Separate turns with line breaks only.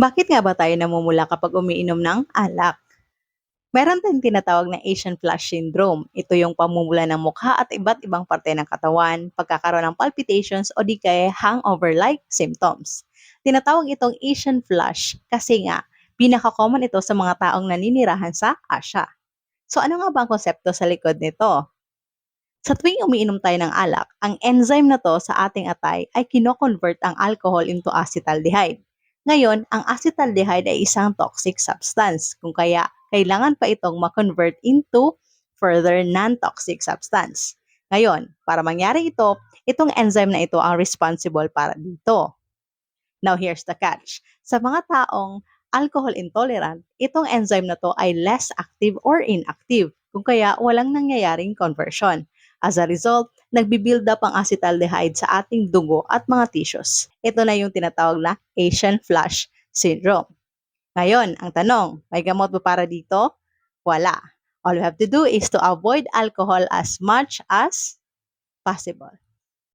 Bakit nga ba tayo namumula kapag umiinom ng alak? Meron tayong tinatawag na Asian flush syndrome. Ito yung pamumula ng mukha at iba't ibang parte ng katawan, pagkakaroon ng palpitations o di kaya hangover-like symptoms. Tinatawag itong Asian flush kasi nga, pinaka-common ito sa mga taong naninirahan sa Asia. So ano nga ba ang konsepto sa likod nito? Sa tuwing umiinom tayo ng alak, ang enzyme na to sa ating atay ay kino-convert ang alcohol into acetaldehyde. Ngayon, ang acetaldehyde ay isang toxic substance, kung kaya kailangan pa itong ma-convert into further non-toxic substance. Ngayon, para mangyari ito, itong enzyme na ito ang responsible para dito. Now, here's the catch. Sa mga taong alcohol intolerant, itong enzyme na to ay less active or inactive, kung kaya walang nangyayaring conversion. As a result, nagbibuild up ang acetaldehyde sa ating dugo at mga tissues. Ito na yung tinatawag na Asian flush syndrome. Ngayon, ang tanong, may gamot ba para dito? Wala. All we have to do is to avoid alcohol as much as possible.